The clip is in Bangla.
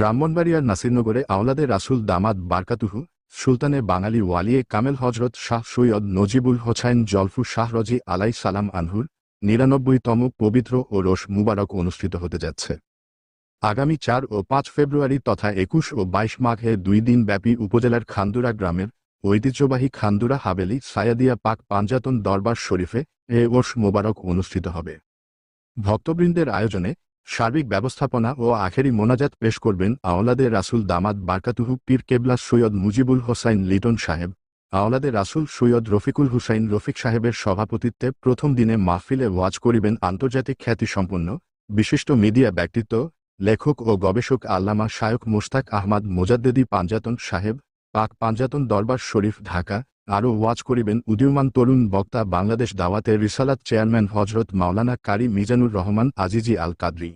ব্রাহ্মণবাড়িয়ার নাসিরনগরে আওলাদে রাসুল দামাদ বারকাতুহু, সুলতানে বাঙালি ওয়ালিয়ে কামেল হজরত শাহ সৈয়দ নজিবুল হোসাইন জলফু শাহ রজি আলাই সালাম আনহুর নিরানব্বইতম পবিত্র ও রোশ মুবারক অনুষ্ঠিত হতে যাচ্ছে। আগামী চার ও পাঁচ ফেব্রুয়ারি তথা একুশ ও বাইশ মাঘে দুই দিন ব্যাপী উপজেলার খান্দুরা গ্রামের ঐতিহ্যবাহী খান্দুরা হাবেলি সায়াদিয়া পাক পাঞ্জাতন দরবার শরীফে এ ওর্ষ মোবারক অনুষ্ঠিত হবে। ভক্তবৃন্দের আয়োজনে সার্বিক ব্যবস্থাপনা ও আখেরি মোনাজাত পেশ করবেন আওলাদে রাসুল দামাদ বারকাতুহু পীর কেবলা সৈয়দ মুজিবুল হোসাইন লিটন সাহেব। আওলাদে রাসুল সৈয়দ রফিকুল হুসাইন রফিক সাহেবের সভাপতিত্বে প্রথম দিনে মাহফিলে ওয়াজ করিবেন আন্তর্জাতিক খ্যাতিসম্পন্ন, বিশিষ্ট মিডিয়া ব্যক্তিত্ব, লেখক ও গবেষক আল্লামা শায়ক মুশতাক আহমদ মোজাদ্দেদি পাঞ্জাতন সাহেব, পাক পাঞ্জাতন দরবার শরীফ ঢাকা, আরও ওয়াজ করিবেন উদীয়মান তরুণ বক্তা বাংলাদেশ দাওয়াতের রিসালাত চেয়ারম্যান হজরত মাওলানা কারি মিজানুর রহমান আজিজি আল কাদরি